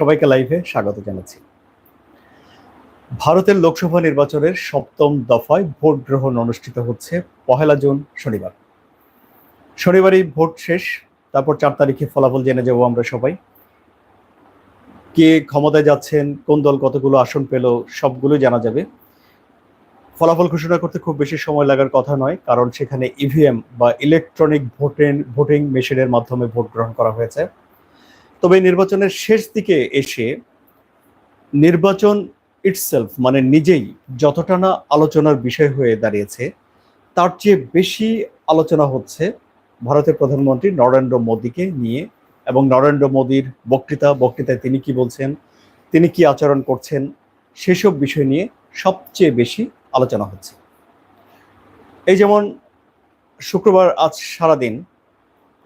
সবাইকে লাইভে স্বাগত জানাচ্ছি। ভারতের লোকসভা নির্বাচনের সপ্তম দফায় ভোট গ্রহণ অনুষ্ঠিত হচ্ছে পহেলা জুন শনিবার। শনিবারই ভোট শেষ, তারপর চার তারিখে ফলাফল জেনে যাব আমরা সবাই। কে ক্ষমতায় যাচ্ছেন, কোন দল কতগুলো আসন পেল, সবগুলো জানা যাবে। ফলাফল ঘোষণা করতে খুব বেশি সময় লাগার কথা নয়, কারণ সেখানে ইভিএম বা ইলেকট্রনিক ভোটিং মেশিনের মাধ্যমে ভোট গ্রহণ করা হয়েছে। তবে নির্বাচনের শেষ দিকে এসে নির্বাচন ইটসেলফ মানে নিজেই যতটা না আলোচনার বিষয় হয়ে দাঁড়িয়েছে, তার চেয়ে বেশি আলোচনা হচ্ছে ভারতের প্রধানমন্ত্রী নরেন্দ্র মোদীকে নিয়ে এবং নরেন্দ্র মোদীর বক্তৃতা, বক্তৃতায় তিনি কি বলছেন, তিনি কি আচরণ করছেন, সেসব বিষয় নিয়ে সবচেয়ে বেশি আলোচনা হচ্ছে। এই যেমন শুক্রবার আজ সারাদিন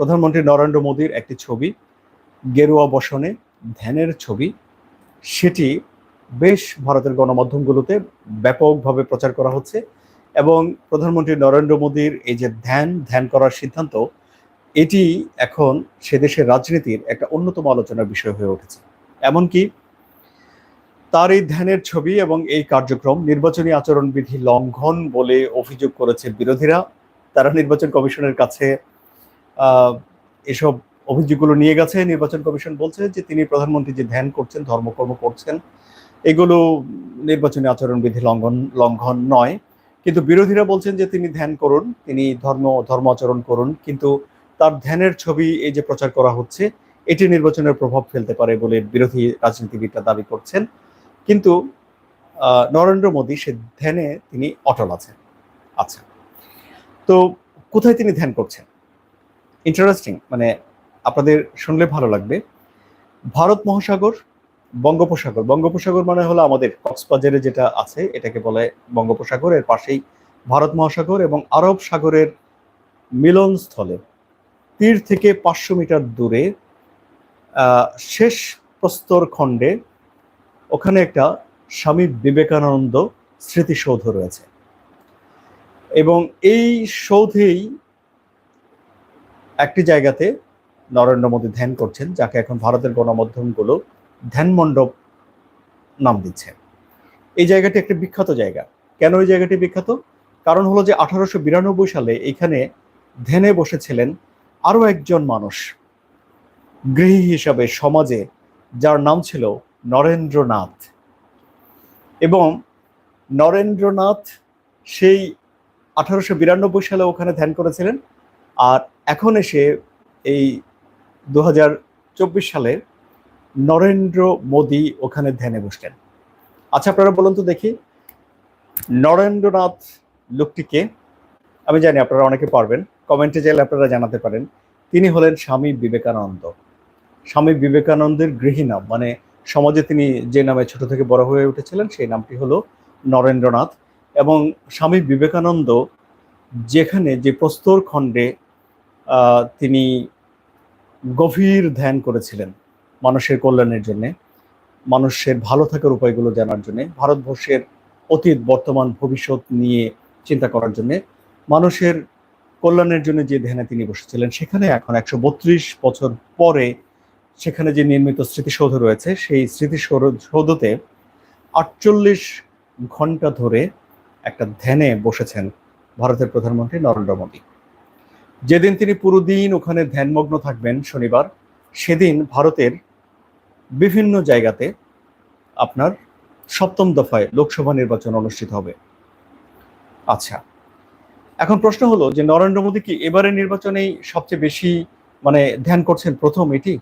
প্রধানমন্ত্রী নরেন্দ্র মোদীর একটি ছবি গেরুয়া বসনে ধ্যানের ছবি। সেটি বেশ ভারতের গণমাধ্যমগুলোতে ব্যাপকভাবে প্রচার করা হচ্ছে এবং প্রধানমন্ত্রী নরেন্দ্র মোদীর এই যে ধ্যান ধ্যান করার সিদ্ধান্ত, এটি এখন সে দেশের রাজনীতির একটা অন্যতম আলোচনার বিষয় হয়ে উঠেছে। এমনকি তার এই ধ্যানের ছবি এবং এই কার্যক্রম, নির্বাচনী আচরণবিধি লঙ্ঘন বলে অভিযোগ করেছে বিরোধীরা। তারা নির্বাচন কমিশনের কাছে এসব অভিযোগগুলো নিয়ে গেছে। নির্বাচন কমিশন বলছে যে তিনি প্রধানমন্ত্রী যে ধ্যান করছেন, ধর্মকর্ম করছেন, এগুলো নির্বাচনী আচরণবিধি লঙ্ঘন লঙ্ঘন নয়। কিন্তু বিরোধীরা বলছেন যে তিনি ধ্যান করুন, তিনি ধর্ম ধর্ম আচরণ করুন, কিন্তু তার ধ্যানের ছবি এই যে প্রচার করা হচ্ছে, এটি নির্বাচনের প্রভাব ফেলতে পারে বলে বিরোধী রাজনীতিবিদরা দাবি করছেন। কিন্তু নরেন্দ্র মোদী সে ধ্যানে তিনি অটল আছেন। আচ্ছা তো কোথায় তিনি ধ্যান করছেন? ইন্টারেস্টিং মানে আপনাদের শুনলে ভালো লাগবে। ভারত মহাসাগর, বঙ্গোপসাগর। বঙ্গোপসাগর মানে হলো আমাদের কক্সবাজারে যেটা আছে, এটাকে বলে বঙ্গোপসাগর। এর পাশেই ভারত মহাসাগর এবং আরব সাগরের মিলনস্থলে তীর থেকে পাঁচশো মিটার দূরে শেষ প্রস্তর খণ্ডে ওখানে একটা স্বামী বিবেকানন্দ স্মৃতিসৌধ রয়েছে। এবং এই সৌধেই একটি জায়গাতে নরেন্দ্র মোদী ধ্যান করছেন, যাকে এখন ভারতের গণমাধ্যমগুলো ধ্যান মণ্ডপ নাম দিচ্ছে। এই জায়গাটি একটি বিখ্যাত জায়গা। কেন এই জায়গাটি বিখ্যাত? কারণ হলো যে আঠারোশো বিরানব্বই সালে এখানে ধ্যানে বসেছিলেন আরও একজন মানুষ, গৃহী হিসাবে সমাজে, যার নাম ছিল নরেন্দ্রনাথ। এবং নরেন্দ্রনাথ সেই আঠারোশো বিরানব্বই সালে ওখানে ধ্যান করেছিলেন, আর এখন এসে এই দু হাজার চব্বিশ সালে নরেন্দ্র মোদী ওখানে ধ্যানে বসলেন। আচ্ছা আপনারা বলুন তো দেখি, নরেন্দ্রনাথ লোকটিকে আমি জানি আপনারা অনেকে পারবেন, কমেন্টে চাইলে আপনারা জানাতে পারেন। তিনি হলেন স্বামী বিবেকানন্দ। স্বামী বিবেকানন্দের গৃহী নাম মানে সমাজে তিনি যে নামে ছোট থেকে বড় হয়ে উঠেছিলেন, সেই নামটি হলো নরেন্দ্রনাথ। এবং স্বামী বিবেকানন্দ যেখানে যে প্রস্তর খণ্ডে তিনি গভীর ধ্যান করেছিলেন মানুষের কল্যাণের জন্যে, মানুষের ভালো থাকার উপায়গুলো জানার জন্য, ভারতবর্ষের অতীত, বর্তমান, ভবিষ্যৎ নিয়ে চিন্তা করার জন্য, মানুষের কল্যাণের জন্য যে ধ্যানে তিনি বসেছিলেন, সেখানে এখন একশো বত্রিশ বছর পরে সেখানে যে নির্মিত স্মৃতিসৌধ রয়েছে, সেই স্মৃতিসৌধতে আটচল্লিশ ঘণ্টা ধরে একটা ধ্যানে বসেছেন ভারতের প্রধানমন্ত্রী নরেন্দ্র মোদী। যেদিন তিনি পুরো দিন ওখানে ধ্যানমগ্ন থাকবেন শনিবার, সেদিন ভারতের বিভিন্ন জায়গাতে আপনার সপ্তম দফায় লোকসভা নির্বাচন অনুষ্ঠিত হবে। আচ্ছা এখন প্রশ্ন হলো যে নরেন্দ্র মোদী কি এবারের নির্বাচনেই সবচেয়ে বেশি মানে ধ্যান করছেন প্রথম এটি?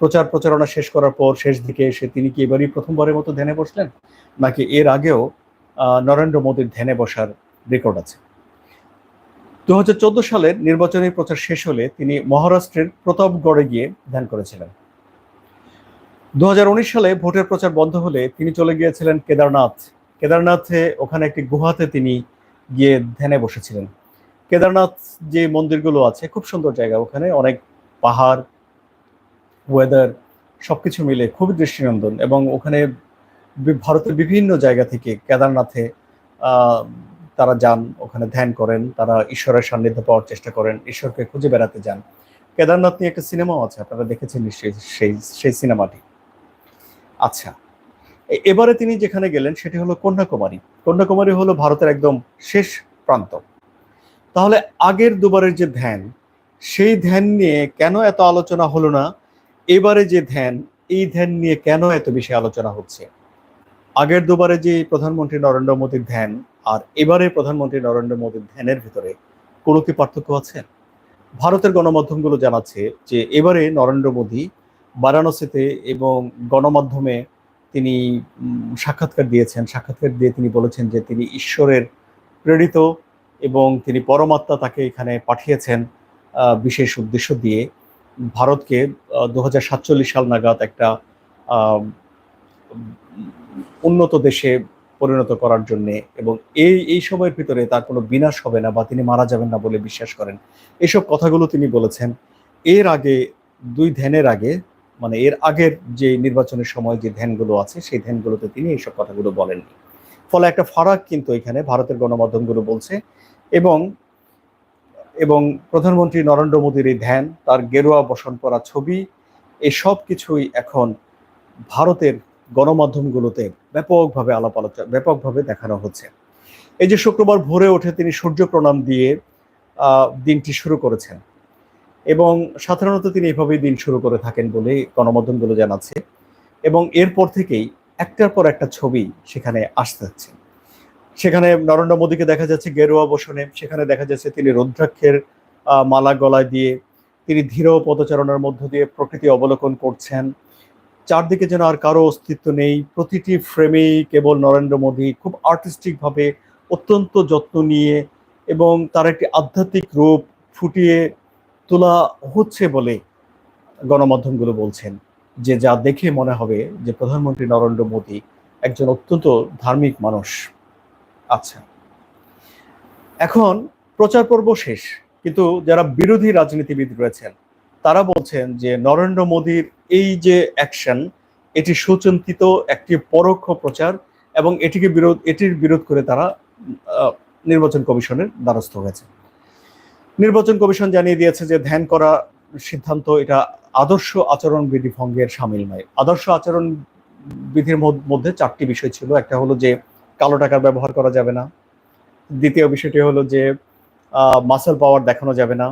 প্রচার প্রচারণা শেষ করার পর শেষ দিকে এসে তিনি কি এবারই প্রথমবারের মতো ধ্যানে বসলেন? নাকি এর আগেও নরেন্দ্র মোদীর ধ্যানে বসার রেকর্ড আছে? দু হাজার চোদ্দ সালের নির্বাচনী প্রচার শেষ হলে তিনি মহারাষ্ট্রের প্রতাপগড়ে গিয়ে ধ্যান করেছিলেন। দু হাজার উনিশ সালে ভোটের প্রচার বন্ধ হলে তিনি চলে গিয়েছিলেন কেদারনাথ। কেদারনাথে ওখানে একটি গুহাতে তিনি গিয়ে ধ্যানে বসেছিলেন। কেদারনাথ যে মন্দিরগুলো আছে, খুব সুন্দর জায়গা ওখানে, অনেক পাহাড় ওয়েদার সবকিছু মিলে খুবই দৃষ্টিনন্দন এবং ওখানে ভারতের বিভিন্ন জায়গা থেকে কেদারনাথে তারা যান, ওখানে ধ্যান করেন, তারা ঈশ্বরের সান্নিধ্য পাওয়ার চেষ্টা করেন, ঈশ্বরকে খুঁজে বেড়াতে যান। কেদারনাথ নিয়ে একটা সিনেমাও আছে, আপনারা দেখেছেন নিশ্চয়ই সেই সেই সিনেমাটি। আচ্ছা এবারে তিনি যেখানে গেলেন সেটি হলো কন্যাকুমারী। কন্যাকুমারী হলো ভারতের একদম শেষ প্রান্ত। তাহলে আগের দুবারের যে ধ্যান, সেই ধ্যান নিয়ে কেন এত আলোচনা হলো না? এবারে যে ধ্যান, এই ধ্যান নিয়ে কেন এত বেশি আলোচনা হচ্ছে? আগের দুবারে যে প্রধানমন্ত্রী নরেন্দ্র মোদীর ধ্যান আর এবারে প্রধানমন্ত্রী নরেন্দ্র মোদীর ধ্যানের ভিতরে কোনো কি পার্থক্য আছে? ভারতের গণমাধ্যমগুলো জানাচ্ছে যে এবারে নরেন্দ্র মোদী বারাণসীতে এবং গণমাধ্যমে তিনি সাক্ষাৎকার দিয়েছেন। সাক্ষাৎকার দিয়ে তিনি বলেছেন যে তিনি ঈশ্বরের প্রেরিত এবং তিনি পরমাত্মা তাকে এখানে পাঠিয়েছেন বিশেষ উদ্দেশ্য দিয়ে। ভারতকে দু হাজার সাতচল্লিশ সাল নাগাদ একটা উন্নত দেশে পরিণত করার জন্য এবং এই এই সময়ের ভিতরে তার কোনো বিনাশ হবে না বা তিনি মারা যাবেন না বলে বিশ্বাস করেন। এসব কথাগুলো তিনি বলেছেন। এর আগে, দুই ধ্যানের আগে মানে এর আগের যে নির্বাচনের সময় যে ধ্যানগুলো আছে, সেই ধ্যানগুলোতে তিনি এইসব কথাগুলো বলেননি। ফলে একটা ফারাক কিন্তু এখানে ভারতের গণমাধ্যমগুলো বলছে এবং এবং প্রধানমন্ত্রী নরেন্দ্র মোদীর এই ধ্যান, তার গেরুয়া বসন করা ছবি, এসব কিছুই এখন ভারতের গণমাধ্যমগুলোতে ব্যাপকভাবে আলাপ আলোচনা, ব্যাপকভাবে দেখানো হচ্ছে। এই যে শুক্রবার ভোরে উঠে তিনি সূর্য প্রণাম দিয়ে দিনটি শুরু করেছেন। এবং সাধারণত তিনি এভাবেই দিন শুরু করে থাকেন বলে গণমাধ্যমগুলো জানাচ্ছে। এবং এরপর থেকেই একটার পর একটা ছবি সেখানে আসতে যাচ্ছে সেখানে নরেন্দ্র মোদীকে দেখা যাচ্ছে গেরুয়া বসনে, সেখানে দেখা যাচ্ছে তিনি রুদ্রাক্ষের মালা গলায় দিয়ে, তিনি ধীর পদচারণার মধ্য দিয়ে প্রকৃতি অবলোকন করছেন। চারদিকে যেন আর কারও অস্তিত্ব নেই। প্রতিটি ফ্রেমেই কেবল নরেন্দ্র মোদী খুব আর্টিস্টিক ভাবে অত্যন্ত যত্ন নিয়ে এবং তার একটি আধ্যাত্মিক রূপ ফুটিয়ে তোলা হচ্ছে বলে গণমাধ্যমগুলো বলছেন। যে যা দেখে মনে হবে যে প্রধানমন্ত্রী নরেন্দ্র মোদী একজন অত্যন্ত ধার্মিক মানুষ। আচ্ছা। এখন প্রচার পর্ব শেষ। কিন্তু যারা বিরোধী রাজনীতিবিদ রয়েছেন তারা বলছেন যে নরেন্দ্র মোদীর এই যে অ্যাকশন এটি সুচিন্তিত, একটি পরোক্ষ প্রচার এবং এটিকে বিরোধ, এটির বিরোধ করে তারা নির্বাচন কমিশনের দ্বারস্থ হয়েছে। নির্বাচন কমিশন জানিয়ে দিয়েছে যে ধ্যান করা সিদ্ধান্ত, এটা আদর্শ আচরণ বিধি ভঙ্গের সামিল নয়। আদর্শ আচরণ বিধির মধ্যে চারটি বিষয় ছিল। একটা হলো যে কালো টাকার ব্যবহার করা যাবে না। দ্বিতীয় বিষয়টি হলো যে মাসেল পাওয়ার দেখানো যাবে না।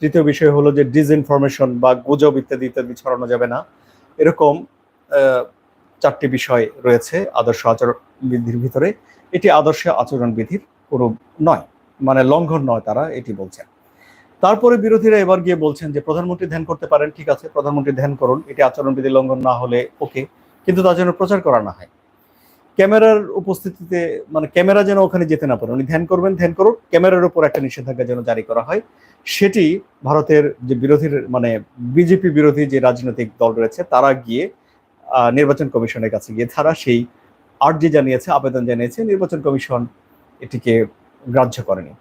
তৃতীয় বিষয় হলো যে ডিসইনফরমেশন বা গুজব ইত্যাদি ইত্যাদি ছড়ানো যাবে না। এরকম চারটি বিষয় রয়েছে আদর্শ আচরণ বিধির ভিতরে। এটি আদর্শ আচরণ বিধির কোনো নয় মানে লঙ্ঘন নয় তারা, এটি বলছেন। তারপরে বিরোধীরা এবার গিয়ে বলছেন যে প্রধানমন্ত্রী ধ্যান করতে পারেন, ঠিক আছে, প্রধানমন্ত্রী ধ্যান করুন, এটি আচরণ বিধি লঙ্ঘন না হলে ওকে, কিন্তু তার জন্য প্রচার করা না হয়। ক্যামেরার উপস্থিতিতে মানে ক্যামেরা যেন ওখানে যেতে না পারে, উনি ধ্যান করবেন, ধ্যান করুন ক্যামেরার উপর একটা নিষেধাজ্ঞা যেন জারি করা হয়। সেটি ভারতের যে বিরোধীর মানে বিজেপি বিরোধী যে রাজনৈতিক দল রয়েছে, তারা গিয়ে নির্বাচন কমিশনের কাছে গিয়ে তারা সেই আর্জি জানিয়েছে, আবেদন জানিয়েছে, নির্বাচন কমিশন এটিকে গ্রাহ্য করেনি।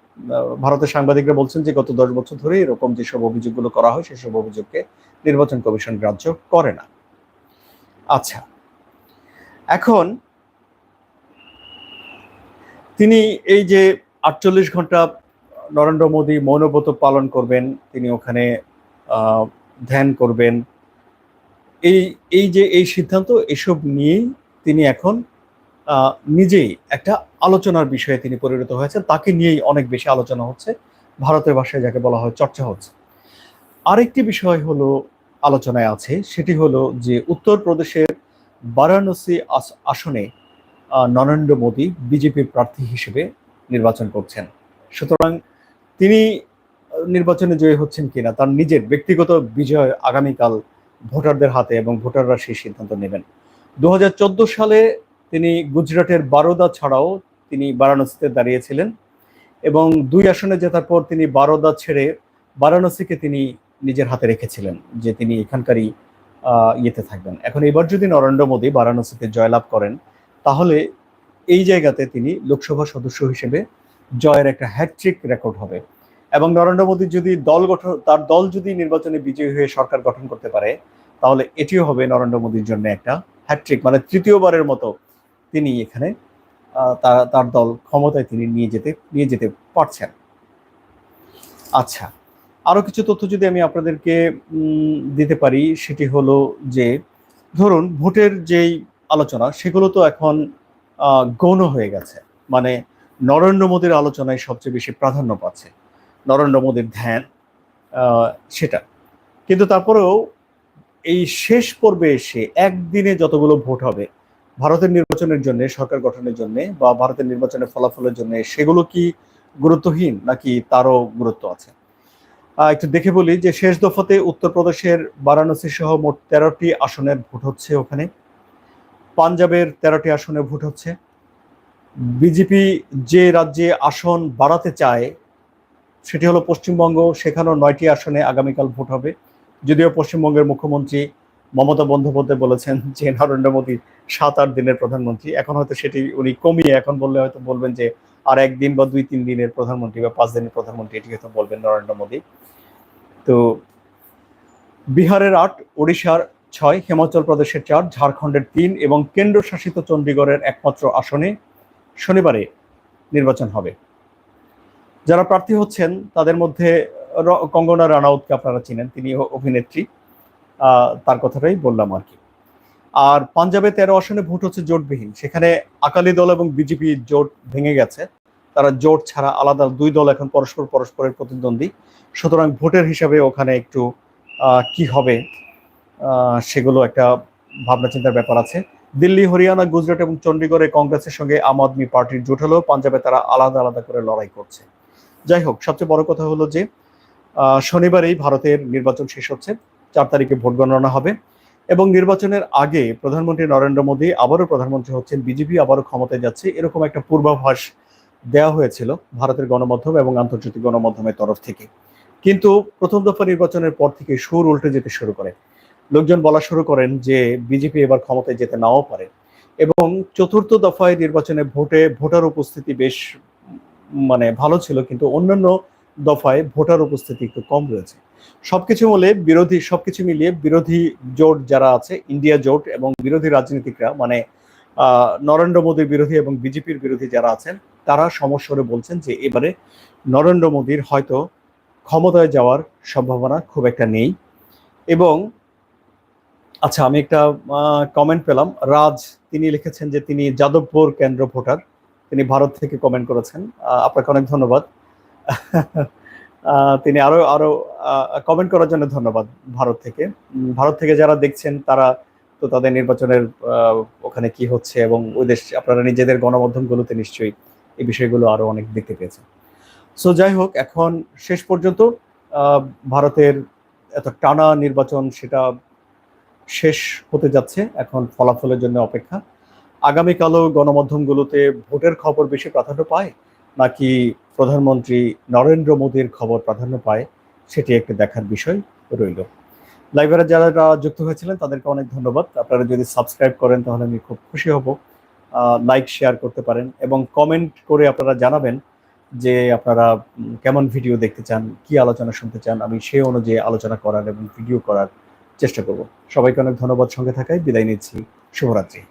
ভারতের সাংবাদিকরা বলছেন যে গত দশ বছর ধরে এরকম যেসব অভিযোগগুলো করা হয়, সেসব অভিযোগকে নির্বাচন কমিশন গ্রাহ্য করে না। আচ্ছা এখন তিনি এই যে আটচল্লিশ ঘণ্টা নরেন্দ্র মোদী মৌনব্রত পালন করবেন, তিনি ওখানে ধ্যান করবেন। এই এই যে, এই সিদ্ধান্ত এসব নিয়েই তিনি এখন নিজেই একটা আলোচনার বিষয়ে তিনি পরিণত হয়েছেন। তাকে নিয়েই অনেক বেশি আলোচনা হচ্ছে। ভারতের ভাষায় যাকে বলা হয় চর্চা হচ্ছে। আরেকটি বিষয় হলো আলোচনায় আছে, সেটি হলো যে উত্তরপ্রদেশের বারাণসী আস- আসনে নরেন্দ্র মোদী বিজেপির প্রার্থী হিসেবে নির্বাচন করছেন। সুতরাং তিনি নির্বাচনে জয়ী হচ্ছেন কিনা, তার নিজের ব্যক্তিগত বিজয় আগামীকাল ভোটারদের হাতে এবং ভোটাররা সেই সিদ্ধান্ত নেবেন। দু হাজার চোদ্দ সালে তিনি গুজরাটের বারোদা ছাড়াও তিনি বারাণসীতে দাঁড়িয়েছিলেন এবং দুই আসনে জেতার পর তিনি বারোদা ছেড়ে বারাণসীকে তিনি নিজের হাতে রেখেছিলেন যে তিনি এখানকারই ইয়েতে থাকবেন। এখন এবার যদি নরেন্দ্র মোদী বারাণসীতে জয়লাভ করেন তাহলে এই জায়গাতে তিনি লোকসভা সদস্য হিসেবে জয়ের একটা হ্যাট্রিক রেকর্ড হবে। এবং নরেন্দ্র মোদী যদি দল গঠন, তার দল যদি নির্বাচনে বিজয়ী হয়ে সরকার গঠন করতে পারে, তাহলে এটিও হবে নরেন্দ্র মোদীর জন্য একটা হ্যাট্রিক মানে তৃতীয়বারের মতো তিনি এখানে তার তার দল ক্ষমতায় তিনি নিয়ে যেতে নিয়ে যেতে পারছেন। আচ্ছা আরও কিছু তথ্য যদি আমি আপনাদেরকে দিতে পারি, সেটি হলো যে, ধরুন ভোটের যেই আলোচনা, সেগুলো তো এখন গৌণ হয়ে গেছে। মানে নরেন্দ্র মোদীর আলোচনায় সবচেয়ে বেশি প্রাধান্য পাচ্ছে। নরেন্দ্র মোদীর ধ্যান সেটা। কিন্তু তারপরেও এই শেষ পর্বে এসে একদিনে যতগুলো ভোট হবে, ভারতের নির্বাচনের জন্য, সরকার গঠনের জন্য বা ভারতের নির্বাচনের ফলাফলের জন্য, সেগুলো কি গুরুত্বহীন নাকি তারও গুরুত্ব আছে? একটু দেখে বলি যে শেষ দফাতে উত্তরপ্রদেশের বারাণসী সহ মোট তেরোটি আসনের ভোট হচ্ছে ওখানে। পাঞ্জাবের তেরোটি আসনে ভোট হচ্ছে। বিজেপি যে রাজ্যে আসন বাড়াতে চায়, সেটি হলো পশ্চিমবঙ্গ। সেখানেও নয়টি আসনে আগামীকাল ভোট হবে। যদিও পশ্চিমবঙ্গের মুখ্যমন্ত্রী মমতা বন্দ্যোপাধ্যায় বলেছেন যে, নরেন্দ্র মোদী সাত আট দিনের প্রধানমন্ত্রী। এখন হয়তো সেটি উনি কমিয়ে এখন বললে হয়তো বলবেন যে, আর একদিন বা দুই তিন দিনের প্রধানমন্ত্রী বা পাঁচ দিনের প্রধানমন্ত্রী, এটি হয়তো বলবেন নরেন্দ্র মোদী। তো বিহারের আট, ওড়িশার ছয় হিমাচল প্রদেশের চার, ঝাড়খণ্ডের তিন এবং কেন্দ্রশাসিত চণ্ডীগড়ের একমাত্র আসনে শনিবারে নির্বাচন হবে। যারা প্রার্থী হচ্ছেন, তাদের মধ্যে কঙ্গনা রানাউতকে আপনারা চিনেন, তিনি অভিনেত্রী। তার কথাটাই বললাম আর কি। আর পাঞ্জাবে তেরো আসনে ভোট হচ্ছে জোটবিহীন। সেখানে আকালি দল এবং বিজেপি জোট ভেঙে গেছে। তারা জোট ছাড়া আলাদা দুই দল এখন পরস্পর পরস্পরের প্রতিদ্বন্দ্বী। সুতরাং ভোটের হিসাবে ওখানে একটু কি হবে? সেগুলো একটা ভাবনা চিন্তার ব্যাপার আছে। দিল্লি, হরিয়ানা, গুজরাট এবং চণ্ডীগড়ে কংগ্রেসের সঙ্গে আম আদমি পার্টির জোট হলেও পাঞ্জাবে তারা আলাদা আলাদা করে লড়াই করছে। যাই হোক, সবচেয়ে বড় কথা হলো যে শনিবারেই ভারতের নির্বাচন শেষ হচ্ছে, চার তারিখে ভোট গণনা হবে এবং নির্বাচনের আগে প্রধানমন্ত্রী নরেন্দ্র মোদী আবারও প্রধানমন্ত্রী হচ্ছেন, বিজেপি আবারও ক্ষমতায় যাচ্ছে। এরকম একটা পূর্বাভাস দেওয়া হয়েছিল ভারতের গণমাধ্যম এবং আন্তর্জাতিক গণমাধ্যমের তরফ থেকে। কিন্তু প্রথম দফা নির্বাচনের পর থেকে সুর উল্টে যেতে শুরু করে। লোকজন বলা শুরু করেন যে বিজেপি এবার ক্ষমতায় যেতে নাও পারে। এবং চতুর্থ দফায় নির্বাচনে ভোটে, ভোটার উপস্থিতি বেশ মানে ভালো ছিল, কিন্তু অন্যান্য দফায় ভোটার উপস্থিতি একটু কম রয়েছে। সবকিছু মিলে বিরোধী, সবকিছু মিলিয়ে বিরোধী জোট যারা আছে, ইন্ডিয়া জোট এবং বিরোধী রাজনীতিকরা মানে নরেন্দ্র মোদীর বিরোধী এবং বিজেপির বিরোধী যারা আছেন, তারা সমস্বরে বলছেন যে এবারে নরেন্দ্র মোদীর হয়তো ক্ষমতায় যাওয়ার সম্ভাবনা খুব একটা নেই। এবং আচ্ছা আমি একটা কমেন্ট পেলাম। রাজ, তিনি লিখেছেন যে তিনি যাদবপুর কেন্দ্র ভোটার। তিনি ভারত থেকে কমেন্ট করেছেন। আপনাকে অনেক ধন্যবাদ। তিনি আরও আরও কমেন্ট করার জন্য ধন্যবাদ ভারত থেকে। ভারত থেকে যারা দেখছেন, তারা তো তাদের নির্বাচনের ওখানে কি হচ্ছে এবং ওই দেশ, আপনারা নিজেদের গণমাধ্যমগুলোতে নিশ্চয়ই এই বিষয়গুলো আরও অনেক দেখতে পেয়েছেন। সো যাই হোক, এখন শেষ পর্যন্ত ভারতের এত টানা নির্বাচন, সেটা শেষ হতে যাচ্ছে এখন ফলাফলের জন্য অপেক্ষা। আগামীকালও গণমাধ্যমগুলোতে ভোটের খবর বেশি প্রাধান্য পায় নাকি প্রধানমন্ত্রী নরেন্দ্র মোদীর খবর প্রাধান্য পায় সেটি একটি দেখার বিষয় রইল। লাইভের যারা যুক্ত হয়েছিলেন তাদেরকে অনেক ধন্যবাদ। আপনারা যদি সাবস্ক্রাইব করেন তাহলে আমি খুব খুশি হব। লাইক, শেয়ার করতে পারেন এবং কমেন্ট করে আপনারা জানাবেন যে আপনারা কেমন ভিডিও দেখতে চান, কি আলোচনা শুনতে চান, আমি সেই অনুযায়ী আলোচনা করার এবং ভিডিও করার চেষ্টা করব। সবাইকে অনেক ধন্যবাদ সঙ্গে থাকায়। বিদায় নিচ্ছি। শুভরাত্রি।